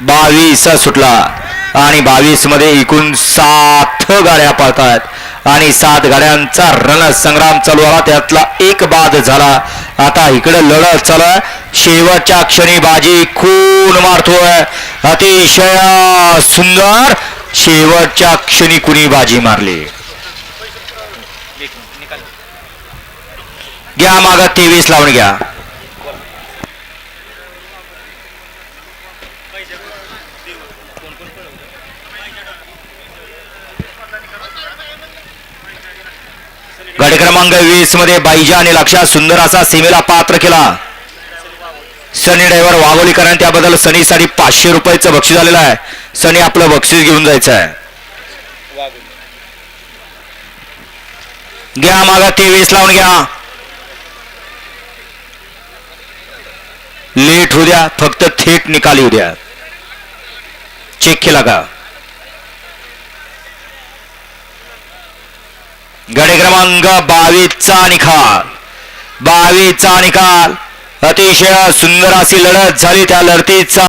बावीस सुटला. आणि बावीसमध्ये एकूण सात गाड्या पळतात आणि सात गाड्यांचा रण संग्राम चालू आला त्यातला एक बाद झाला. आता इकडे लढत चालू शेवटच्या क्षणी बाजी खून मारतोय. अतिशय सुंदर. शेवटच्या क्षणी कुणी बाजी मारली? घ्या माग तेवीस लावून घ्या. गट क्रमांक वीसमध्ये बाईजा आणि लक्षात सुंदर असा सीमेला पात्र केला. सनी ड्रायव्हर वाघोलीकरांनी त्याबद्दल सनीसाठी पाचशे रुपयाचं बक्षीस आलेलं आहे. सनी आपलं बक्षीस घेऊन जायचं आहे. घ्या मागा तेवीस लावून घ्या. लेट होऊ द्या फक्त थेट निकाली होऊ द्या चेक केला का? गडे क्रमांक बावीसचा निकाल. बावीसचा निकाल. अतिशय सुंदर अशी लढत झाली त्या लढतीचा.